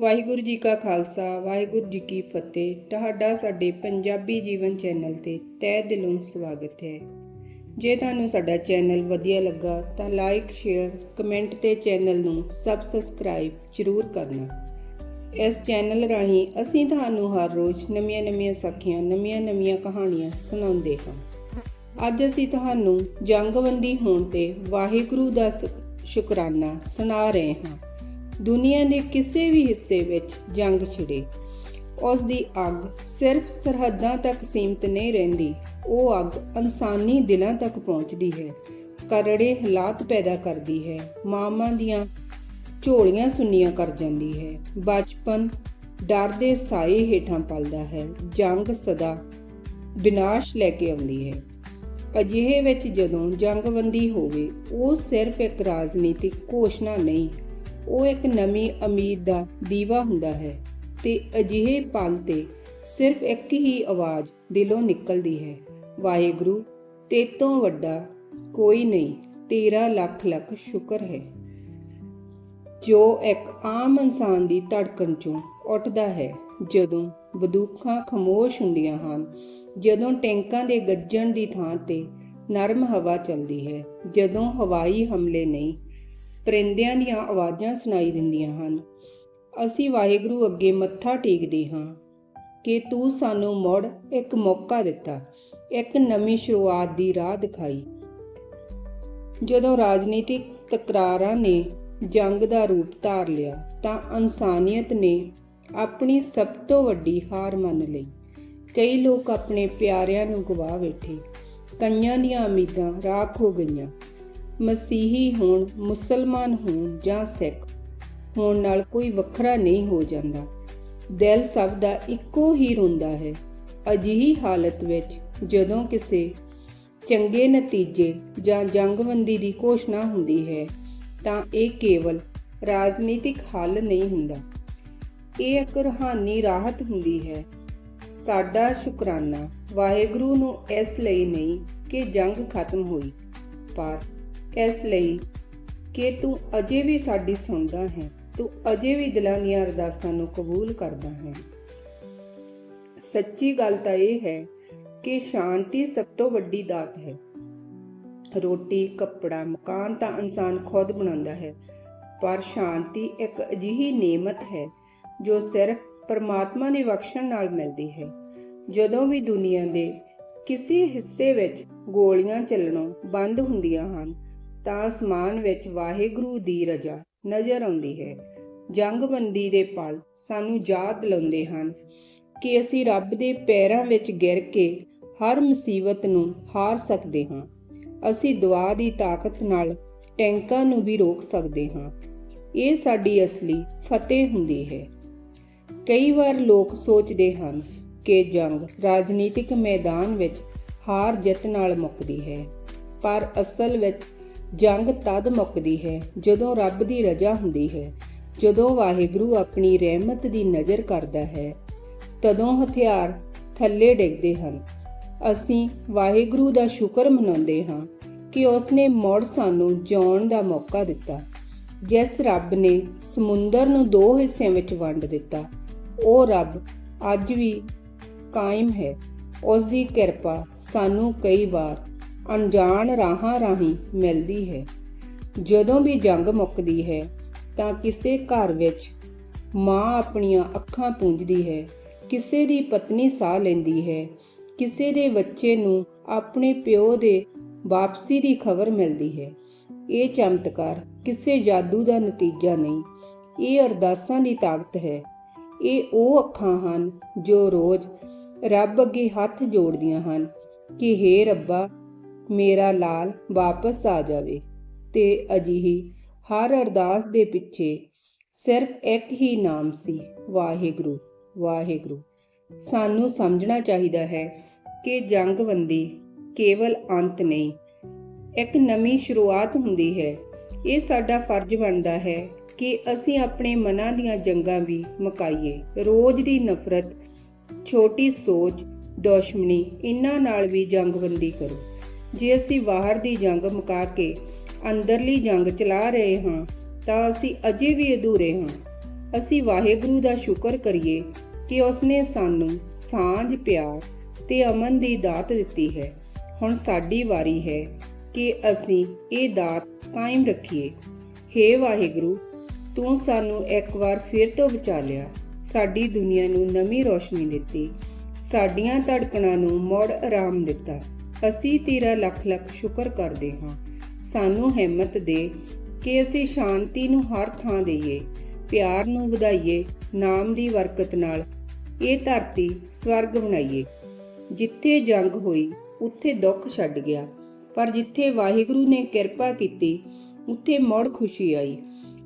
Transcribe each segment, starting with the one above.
ਵਾਹਿਗੁਰੂ ਜੀ ਕਾ ਖਾਲਸਾ, ਵਾਹਿਗੁਰੂ ਜੀ ਕੀ ਫਤਿਹ। ਤੁਹਾਡਾ ਸਾਡੇ ਪੰਜਾਬੀ ਜੀਵਨ ਚੈਨਲ ਤੇ ਤਹਿ ਦਿਲੋਂ ਸਵਾਗਤ ਹੈ। ਜੇ ਤੁਹਾਨੂੰ ਸਾਡਾ ਚੈਨਲ ਵਧੀਆ ਲੱਗਾ ਤਾਂ ਲਾਈਕ, ਸ਼ੇਅਰ, ਕਮੈਂਟ ਤੇ ਚੈਨਲ ਨੂੰ ਸਬਸਕ੍ਰਾਈਬ ਜ਼ਰੂਰ ਕਰਨਾ। ਇਸ ਚੈਨਲ ਰਾਹੀਂ ਅਸੀਂ ਤੁਹਾਨੂੰ ਹਰ ਰੋਜ਼ ਨਵੀਆਂ-ਨਵੀਆਂ ਸਾਖੀਆਂ, ਨਵੀਆਂ-ਨਵੀਆਂ ਕਹਾਣੀਆਂ ਸੁਣਾਉਂਦੇ ਹਾਂ। ਅੱਜ ਅਸੀਂ ਤੁਹਾਨੂੰ ਜੰਗਬੰਦੀ ਹੋਣ ਤੇ ਵਾਹਿਗੁਰੂ ਦਾ ਸ- ਸ਼ੁਕਰਾਨਾ ਸੁਣਾ ਰਹੇ ਹਾਂ। ਦੁਨੀਆ ਦੇ ਕਿਸੇ ਵੀ ਹਿੱਸੇ ਵਿੱਚ ਜੰਗ ਛਿੜੇ। ਉਸ ਦੀ ਅੱਗ ਸਿਰਫ ਸਰਹੱਦਾਂ ਤੱਕ ਸੀਮਤ ਨਹੀਂ ਰਹਿੰਦੀ, ਉਹ ਅੱਗ ਇਨਸਾਨੀ ਦਿਲਾਂ ਤੱਕ ਪਹੁੰਚਦੀ ਹੈ। ਕਰੜੇ ਹਾਲਾਤ ਪੈਦਾ ਕਰਦੀ ਹੈ, ਮਾਵਾਂ ਦੀਆਂ ਝੋਲੀਆਂ ਸੁੰਨੀਆਂ ਕਰ ਜਾਂਦੀ ਹੈ। ਬਚਪਨ ਡਰ ਦੇ ਸਾਏ ਹੇਠਾਂ ਪਲਦਾ ਹੈ, ਜੰਗ ਸਦਾ ਵਿਨਾਸ਼ ਲੈ ਕੇ ਆਉਂਦੀ ਹੈ। ਅਜਿਹੇ ਵਿੱਚ ਜਦੋਂ ਜੰਗਬੰਦੀ ਹੋਵੇ, ਉਹ ਸਿਰਫ ਇੱਕ ਰਾਜਨੀਤਿਕ ਘੋਸ਼ਣਾ ਨਹੀਂ ਉਹ ਇੱਕ ਨਵੀਂ ਉਮੀਦ ਦਾ ਦੀਵਾ ਹੁੰਦਾ ਹੈ ਤੇ ਅਜਿਹੇ ਪਲ ਤੇ ਸਿਰਫ ਇੱਕ ਹੀ ਆਵਾਜ਼ ਦਿਲੋਂ ਨਿਕਲਦੀ ਹੈ, ਵਾਹਿਗੁਰੂ ਤੇਤੋਂ ਵੱਡਾ ਕੋਈ ਨਹੀਂ, ਤੇਰਾ ਲੱਖ ਲੱਖ ਸ਼ੁਕਰ ਹੈ। ਜੋ ਇੱਕ ਆਮ ਇਨਸਾਨ ਦੀ ਧੜਕਣ ਚੋਂ ਉੱਠਦਾ ਹੈ, ਜਦੋਂ ਬੰਦੂਕਾਂ ਖਮੋਸ਼ ਹੁੰਦੀਆਂ ਹਨ, ਜਦੋਂ ਟੈਂਕਾਂ ਦੇ ਗੱਜਣ ਦੀ ਥਾਂ ਤੇ ਨਰਮ ਹਵਾ ਚੱਲਦੀ ਹੈ, ਜਦੋਂ ਹਵਾਈ ਹਮਲੇ ਨਹੀਂ ਪਰਿੰਦਿਆਂ ਦੀਆਂ ਆਵਾਜ਼ਾਂ ਸੁਣਾਈ ਦਿੰਦੀਆਂ ਹਨ। ਅਸੀਂ ਵਾਹਿਗੁਰੂ ਅੱਗੇ ਮੱਥਾ ਟੇਕਦੇ ਹਾਂ ਕਿ ਤੂੰ ਸਾਨੂੰ ਮੁੜ ਇੱਕ ਮੌਕਾ ਦਿੱਤਾ, ਇੱਕ ਨਵੀਂ ਸ਼ੁਰੂਆਤ ਦੀ ਰਾਹ ਦਿਖਾਈ। ਜਦੋਂ ਰਾਜਨੀਤਿਕ ਤਕਰਾਰਾਂ ਨੇ ਜੰਗ ਦਾ ਰੂਪ ਧਾਰ ਲਿਆ, ਤਾਂ ਇਨਸਾਨੀਅਤ ਨੇ ਆਪਣੀ ਸਭ ਤੋਂ ਵੱਡੀ ਹਾਰ ਮੰਨ ਲਈ। ਕਈ ਲੋਕ ਆਪਣੇ ਪਿਆਰਿਆਂ ਨੂੰ ਗਵਾ ਬੈਠੇ, ਕਈਆਂ ਦੀਆਂ ਉਮੀਦਾਂ ਰਾਖ ਹੋ ਗਈਆਂ ਮਸੀਹੀ ਹੋਣ, ਮੁਸਲਮਾਨ ਹੋਣ ਜਾਂ ਸਿੱਖ ਹੋਣ ਨਾਲ ਕੋਈ ਵੱਖਰਾ ਨਹੀਂ ਹੋ ਜਾਂਦਾ। ਦਿਲ ਸਭ ਦਾ ਇੱਕੋ ਹੀ ਰੋਂਦਾ ਹੈ। ਅਜਿਹੀ ਹਾਲਤ ਵਿੱਚ ਜਦੋਂ ਕਿਸੇ ਚੰਗੇ ਨਤੀਜੇ ਜਾਂ ਜੰਗਬੰਦੀ ਦੀ ਘੋਸ਼ਣਾ ਹੁੰਦੀ ਹੈ, ਤਾਂ ਇਹ ਕੇਵਲ ਰਾਜਨੀਤਿਕ ਹੱਲ ਨਹੀਂ ਹੁੰਦਾ। ਇਹ ਇੱਕ ਰੂਹਾਨੀ ਰਾਹਤ ਹੁੰਦੀ ਹੈ। ਸਾਡਾ ਸ਼ੁਕਰਾਨਾ ਵਾਹਿਗੁਰੂ ਨੂੰ ਇਸ ਲਈ ਨਹੀਂ ਕਿ ਜੰਗ ਖਤਮ ਹੋਈ, ਪਰ ਇਸ ਲਈ ਕਿ ਤੂੰ ਅਜੇ ਵੀ ਸਾਡੀ ਸੁਣਦਾ ਹੈ, ਤੂੰ ਅਜੇ ਵੀ ਦਿਲਾਂ ਦੀਆਂ ਅਰਦਾਸਾਂ ਨੂੰ ਕਬੂਲ ਕਰਦਾ ਹੈ। ਸੱਚੀ ਗੱਲ ਤਾਂ ਇਹ ਹੈ ਕਿ ਸ਼ਾਂਤੀ ਸਭ ਤੋਂ ਵੱਡੀ ਦਾਤ ਹੈ। ਰੋਟੀ, ਕੱਪੜਾ, ਮਕਾਨ ਤਾਂ ਇਨਸਾਨ ਖੁਦ ਬਣਾਉਂਦਾ ਹੈ, ਪਰ ਸ਼ਾਂਤੀ ਇੱਕ ਅਜਿਹੀ ਨੇਮਤ ਹੈ ਜੋ ਸਿਰਫ ਪਰਮਾਤਮਾ ਦੀ ਬਖਸ਼ਣ ਨਾਲ ਮਿਲਦੀ ਹੈ। ਜਦੋਂ ਵੀ ਦੁਨੀਆ ਦੇ ਕਿਸੇ ਹਿੱਸੇ ਵਿੱਚ ਗੋਲੀਆਂ ਚੱਲਣੋਂ ਬੰਦ ਹੁੰਦੀਆਂ ਹਨ ਤਾਂ ਅਸਮਾਨ ਵਿੱਚ ਵਾਹਿਗੁਰੂ ਦੀ ਰਜ਼ਾ ਨਜ਼ਰ ਆਉਂਦੀ ਹੈ। ਜੰਗਬੰਦੀ ਦੇ ਪਲ ਸਾਨੂੰ ਯਾਦ ਲਾਉਂਦੇ ਹਨ ਕਿ ਅਸੀਂ ਰੱਬ ਦੇ ਪੈਰਾਂ ਵਿੱਚ ਗਿਰ ਕੇ ਹਰ ਮੁਸੀਬਤ ਨੂੰ ਹਾਰ ਸਕਦੇ ਹਾਂ। ਅਸੀਂ ਦੁਆ ਦੀ ਤਾਕਤ ਨਾਲ ਟੈਂਕਾਂ ਨੂੰ ਵੀ ਰੋਕ ਸਕਦੇ ਹਾਂ। ਇਹ ਸਾਡੀ ਅਸਲੀ ਫਤਿਹ ਹੁੰਦੀ ਹੈ। ਕਈ ਵਾਰ ਲੋਕ ਸੋਚਦੇ ਹਨ ਕਿ ਜੰਗ ਰਾਜਨੀਤਿਕ ਮੈਦਾਨ ਵਿੱਚ ਹਾਰ ਜਿੱਤ ਨਾਲ ਮੁੱਕਦੀ ਹੈ, ਪਰ ਅਸਲ ਵਿੱਚ ਜੰਗ ਤਦ ਮੁੱਕਦੀ ਹੈ ਜਦੋਂ ਰੱਬ ਦੀ ਰਜ਼ਾ ਹੁੰਦੀ ਹੈ। ਜਦੋਂ ਵਾਹਿਗੁਰੂ ਆਪਣੀ ਰਹਿਮਤ ਦੀ ਨਜ਼ਰ ਕਰਦਾ ਹੈ, ਤਦੋਂ ਹਥਿਆਰ ਥੱਲੇ ਡਿੱਗਦੇ ਹਨ। ਅਸੀਂ ਵਾਹਿਗੁਰੂ ਦਾ ਸ਼ੁਕਰ ਮਨਾਉਂਦੇ ਹਾਂ ਕਿ ਉਸਨੇ ਮੁੜ ਸਾਨੂੰ ਜਿਉਣ ਦਾ ਮੌਕਾ ਦਿੱਤਾ। ਜਿਸ ਰੱਬ ਨੇ ਸਮੁੰਦਰ ਨੂੰ ਦੋ ਹਿੱਸਿਆਂ ਵਿੱਚ ਵੰਡ ਦਿੱਤਾ, ਉਹ ਰੱਬ ਅੱਜ ਵੀ ਕਾਇਮ ਹੈ। ਉਸ ਦੀ ਕਿਰਪਾ ਸਾਨੂੰ ਕਈ ਵਾਰ ਅਣਜਾਣ ਰਾਹਾਂ ਰਾਹੀਂ ਮਿਲਦੀ ਹੈ। ਜਦੋਂ ਵੀ ਜੰਗ ਮੁੱਕਦੀ ਹੈ, ਤਾਂ ਕਿਸੇ ਘਰ ਵਿੱਚ ਮਾਂ ਆਪਣੀਆਂ ਅੱਖਾਂ ਪੂੰਝਦੀ ਹੈ, ਕਿਸੇ ਦੀ ਪਤਨੀ ਸਾਹ ਲੈਂਦੀ ਹੈ, ਕਿਸੇ ਦੇ ਬੱਚੇ ਨੂੰ ਆਪਣੇ ਪਿਓ ਦੇ ਵਾਪਸੀ ਦੀ ਖਬਰ ਮਿਲਦੀ ਹੈ। ਇਹ ਚਮਤਕਾਰ ਕਿਸੇ ਜਾਦੂ ਦਾ ਨਤੀਜਾ ਨਹੀਂ, ਇਹ ਅਰਦਾਸਾਂ ਦੀ ਤਾਕਤ ਹੈ। ਇਹ ਉਹ ਅੱਖਾਂ ਹਨ ਜੋ ਰੋਜ਼ ਰੱਬ ਅੱਗੇ ਹੱਥ ਜੋੜਦੀਆਂ ਹਨ ਕਿ ਹੇ ਰੱਬਾ ਮੇਰਾ ਲਾਲ ਵਾਪਸ ਆ ਜਾਵੇ। ਤੇ ਅਜਿਹੀ ਹਰ ਅਰਦਾਸ ਦੇ ਪਿੱਛੇ ਸਿਰਫ ਇੱਕ ਹੀ ਨਾਮ ਸੀ, ਵਾਹਿਗੁਰੂ ਵਾਹਿਗੁਰੂ। ਸਾਨੂੰ ਸਮਝਣਾ ਚਾਹੀਦਾ ਹੈ ਕਿ ਜੰਗਬੰਦੀ ਕੇਵਲ ਅੰਤ ਨਹੀਂ, ਇੱਕ ਨਵੀਂ ਸ਼ੁਰੂਆਤ ਹੁੰਦੀ ਹੈ। ਇਹ ਸਾਡਾ ਫਰਜ਼ ਬਣਦਾ ਹੈ ਕਿ ਅਸੀਂ ਆਪਣੇ ਮਨਾਂ ਦੀਆਂ ਜੰਗਾਂ ਵੀ ਮੁਕਾਈਏ। ਰੋਜ਼ ਦੀ ਨਫ਼ਰਤ, ਛੋਟੀ ਸੋਚ, ਦੁਸ਼ਮਣੀ ਇਹਨਾਂ ਨਾਲ ਵੀ ਜੰਗਬੰਦੀ ਕਰੋ। ਜੇ ਅਸੀਂ ਬਾਹਰ ਦੀ ਜੰਗ ਮੁਕਾ ਕੇ ਅੰਦਰਲੀ ਜੰਗ ਚਲਾ ਰਹੇ ਹਾਂ, ਤਾਂ ਅਸੀਂ ਅਜੇ ਵੀ ਅਧੂਰੇ ਹਾਂ। ਅਸੀਂ ਵਾਹਿਗੁਰੂ ਦਾ ਸ਼ੁਕਰ ਕਰੀਏ ਕਿ ਉਸਨੇ ਸਾਨੂੰ ਸਾਂਝ, ਪਿਆਰ ਤੇ ਅਮਨ ਦੀ ਦਾਤ ਦਿੱਤੀ ਹੈ। ਹੁਣ ਸਾਡੀ ਵਾਰੀ ਹੈ ਕਿ ਅਸੀਂ ਇਹ ਦਾਤ ਕਾਇਮ ਰੱਖੀਏ। ਹੇ ਵਾਹਿਗੁਰੂ, ਤੂੰ ਸਾਨੂੰ ਇੱਕ ਵਾਰ ਫਿਰ ਤੋਂ ਬਚਾ ਲਿਆ। ਸਾਡੀ ਦੁਨੀਆ ਨੂੰ ਨਵੀਂ ਰੋਸ਼ਨੀ ਦਿੱਤੀ। ਸਾਡੀਆਂ ਧੜਕਣਾਂ ਨੂੰ ਮੁੜ ਆਰਾਮ ਦਿੱਤਾ। ਅਸੀਂ ਤੇਰਾ ਲੱਖ ਲੱਖ ਸ਼ੁਕਰ ਕਰਦੇ ਹਾਂ। ਸਾਨੂੰ ਹਿੰਮਤ ਦੇ ਕਿ ਅਸੀਂ ਸ਼ਾਂਤੀ ਨੂੰ ਹਰ ਥਾਂ ਦੇਈਏ, ਪਿਆਰ ਨੂੰ ਵਧਾਈਏ, ਨਾਮ ਦੀ ਬਰਕਤ ਨਾਲ ਇਹ ਧਰਤੀ ਸਵਰਗ ਬਣਾਈਏ। ਜਿੱਥੇ ਜੰਗ ਹੋਈ, ਉੱਥੇ ਦੁੱਖ ਛੱਡ ਗਿਆ, ਪਰ ਜਿੱਥੇ ਵਾਹਿਗੁਰੂ ਨੇ ਕਿਰਪਾ ਕੀਤੀ, ਉੱਥੇ ਮੁੜ ਖੁਸ਼ੀ ਆਈ।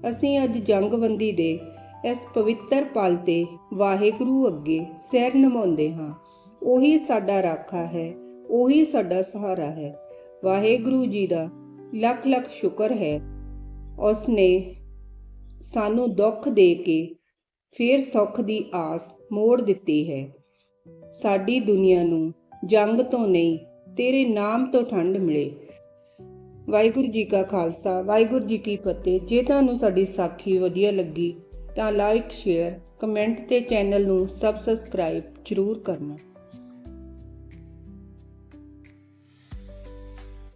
ਅਸੀਂ ਅੱਜ ਜੰਗਬੰਦੀ ਦੇ ਇਸ ਪਵਿੱਤਰ ਪਲ ਤੇ ਵਾਹਿਗੁਰੂ ਅੱਗੇ ਸਿਰ ਨਮਾਉਂਦੇ ਹਾਂ। ਉਹੀ ਸਾਡਾ ਰਾਖਾ ਹੈ ਉਹੀ ਸਾਡਾ ਸਹਾਰਾ ਹੈ। ਵਾਹਿਗੁਰੂ ਜੀ ਦਾ ਲੱਖ ਲੱਖ ਸ਼ੁਕਰ ਹੈ। ਉਸ ਨੇ ਸਾਨੂੰ ਦੁੱਖ ਦੇ ਕੇ ਫੇਰ ਸੁੱਖ ਦੀ ਆਸ ਮੋੜ ਦਿੱਤੀ ਹੈ। ਸਾਡੀ ਦੁਨੀਆ ਨੂੰ ਜੰਗ ਤੋਂ ਨਹੀਂ, ਤੇਰੇ ਨਾਮ ਤੋਂ ਠੰਡ ਮਿਲੇ। ਵਾਹਿਗੁਰੂ ਜੀ ਕਾ ਖਾਲਸਾ, ਵਾਹਿਗੁਰੂ ਜੀ ਕੀ ਫਤਿਹ। ਜੇ ਤੁਹਾਨੂੰ ਸਾਡੀ ਸਾਖੀ ਵਧੀਆ ਲੱਗੀ ਤਾਂ ਲਾਈਕ ਸ਼ੇਅਰ ਕਮੈਂਟ ਤੇ ਚੈਨਲ ਨੂੰ ਸਬਸਕ੍ਰਾਈਬ ਜ਼ਰੂਰ ਕਰਨਾ।